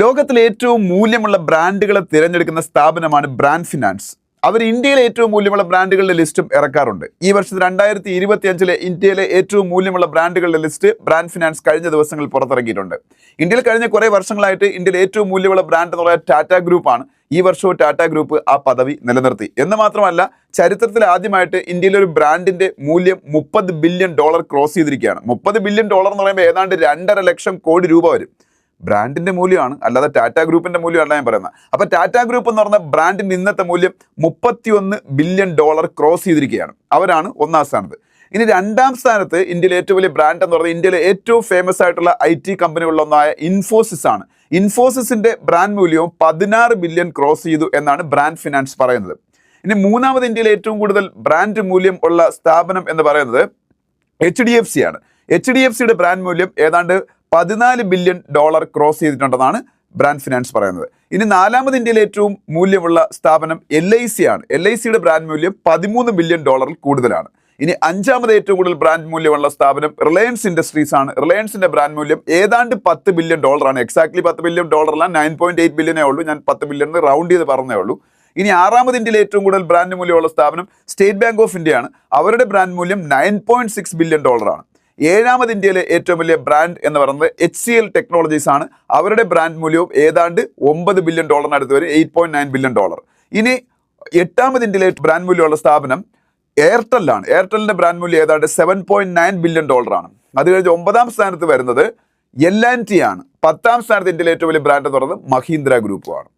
ലോകത്തിലെ ഏറ്റവും മൂല്യമുള്ള ബ്രാൻഡുകളെ തിരഞ്ഞെടുക്കുന്ന സ്ഥാപനമാണ് ബ്രാൻഡ് ഫിനാൻസ്. അവർ ഇന്ത്യയിലെ ഏറ്റവും മൂല്യമുള്ള ബ്രാൻഡുകളുടെ ലിസ്റ്റും ഇറക്കാറുണ്ട്. ഈ വർഷത്തെ രണ്ടായിരത്തി ഇരുപത്തി അഞ്ചിലെ ഇന്ത്യയിലെ ഏറ്റവും മൂല്യമുള്ള ബ്രാൻഡുകളുടെ ലിസ്റ്റ് ബ്രാൻഡ് ഫിനാൻസ് കഴിഞ്ഞ ദിവസങ്ങളിൽ പുറത്തിറക്കിയിട്ടുണ്ട് ഇന്ത്യയിൽ കഴിഞ്ഞ കുറേ വർഷങ്ങളായിട്ട് ഇന്ത്യയിലെ ഏറ്റവും മൂല്യമുള്ള ബ്രാൻഡ് എന്ന് പറയുന്നത് ടാറ്റ ഗ്രൂപ്പാണ്. ഈ വർഷവും ടാറ്റ ഗ്രൂപ്പ് ആ പദവി നിലനിർത്തി. എന്ന് മാത്രമല്ല ചരിത്രത്തിൽ ആദ്യമായിട്ട് ഇന്ത്യയിലെ ഒരു ബ്രാൻഡിന്റെ മൂല്യം മുപ്പത് ബില്യൺ ഡോളർ ക്രോസ് ചെയ്തിരിക്കുകയാണ്. മുപ്പത് ബില്യൺ ഡോളർ എന്ന് പറയുമ്പോൾ ഏതാണ്ട് രണ്ടര ലക്ഷം കോടി രൂപ വരും. ബ്രാൻഡിന്റെ മൂല്യമാണ്. അല്ലാതെ ടാറ്റ ഗ്രൂപ്പിന്റെ മൂല്യമല്ല ഞാൻ പറയുന്നത്. അപ്പൊ ടാറ്റ ഗ്രൂപ്പ് എന്ന് പറഞ്ഞ ബ്രാൻഡിന്റെ ഇന്നത്തെ മൂല്യം മുപ്പത്തിയൊന്ന് ബില്യൺ ഡോളർ ക്രോസ് ചെയ്തിരിക്കുകയാണ്. അവരാണ് ഒന്നാം സ്ഥാനത്ത്. ഇനി രണ്ടാം സ്ഥാനത്ത് ഇന്ത്യയിലെ ഏറ്റവും വലിയ ബ്രാൻഡ് എന്ന് പറയുന്നത് ഇന്ത്യയിലെ ഏറ്റവും ഫേമസ് ആയിട്ടുള്ള ഐ ടി കമ്പനികളിലൊന്നായ ഇൻഫോസിസ് ആണ്. ഇൻഫോസിസിന്റെ ബ്രാൻഡ് മൂല്യവും പതിനാറ് ബില്യൺ ക്രോസ് ചെയ്തു എന്നാണ് ബ്രാൻഡ് ഫിനാൻസ് പറയുന്നത്. ഇനി മൂന്നാമത് ഇന്ത്യയിലെ ഏറ്റവും കൂടുതൽ ബ്രാൻഡ് മൂല്യം ഉള്ള സ്ഥാപനം എന്ന് പറയുന്നത് എച്ച് ഡി എഫ് സി ആണ്. എച്ച് ഡി എഫ് സിയുടെ ബ്രാൻഡ് മൂല്യം ഏതാണ്ട് പതിനാല് ബില്യൺ ഡോളർ ക്രോസ് ചെയ്തിട്ടുണ്ടെന്നാണ് ബ്രാൻഡ് ഫിനാൻസ് പറയുന്നത്. ഇനി നാലാമത് ഇന്ത്യയിലെ ഏറ്റവും മൂല്യമുള്ള സ്ഥാപനം എൽ ഐ സി ആണ്. എൽ ഐ സിയുടെ ബ്രാൻഡ് മൂല്യം പതിമൂന്ന് ബില്യൺ ഡോളറിൽ കൂടുതലാണ്. ഇനി അഞ്ചാമത് ഏറ്റവും കൂടുതൽ ബ്രാൻഡ് മൂല്യമുള്ള സ്ഥാപനം റിലയൻസ് ഇൻഡസ്ട്രീസ് ആണ്. റിലയൻസിന്റെ ബ്രാൻഡ് മൂല്യം ഏതാണ്ട് പത്ത് ബില്യൺ ഡോളറാണ് എക്സാക്ട്ലി പത്ത് ബില്യൺ ഡോളറല്ല നയൻ പോയിന്റ് എയ്റ്റ് ബില്യനേ ഉള്ളൂ. ഞാൻ പത്ത് ബില്യൺ റൗണ്ട് ചെയ്ത് പറഞ്ഞേ ഉള്ളൂ. ഇനി ആറാമത് ഇന്ത്യയിലെ ഏറ്റവും കൂടുതൽ ബ്രാൻഡ് മൂല്യമുള്ള സ്ഥാപനം സ്റ്റേറ്റ് ബാങ്ക് ഓഫ് ഇന്ത്യയാണ് അവരുടെ ബ്രാൻഡ് മൂല്യം നയൻ പോയിന്റ് സിക്സ് ബില്യൺ ഡോളറാണ് ഏഴാമത് ഇന്ത്യയിലെ ഏറ്റവും വലിയ ബ്രാൻഡ് എന്ന് പറയുന്നത് എച്ച് സി എൽ ടെക്നോളജീസ് ആണ്. അവരുടെ ബ്രാൻഡ് മൂല്യവും ഏതാണ്ട് ഒമ്പത് ബില്യൺ ഡോളറിന് അടുത്ത് വരും eight point nine billion dollar ഇനി എട്ടാമത് ഇന്ത്യയിലെ ബ്രാൻഡ് മൂല്യമുള്ള സ്ഥാപനം എയർടെല്ലാണ് എയർടെല്ലിന്റെ ബ്രാൻഡ് മൂല്യം ഏതാണ്ട് സെവൻ പോയിന്റ് നയൻ ബില്യൺ ഡോളറാണ് അത് കഴിഞ്ഞ് ഒമ്പതാം സ്ഥാനത്ത് വരുന്നത് എൽ ആൻഡ് ടി ആണ്. പത്താം സ്ഥാനത്ത് ഇന്ത്യയിലെ ഏറ്റവും വലിയ ബ്രാൻഡ് എന്ന് പറയുന്നത് മഹീന്ദ്ര ഗ്രൂപ്പുമാണ്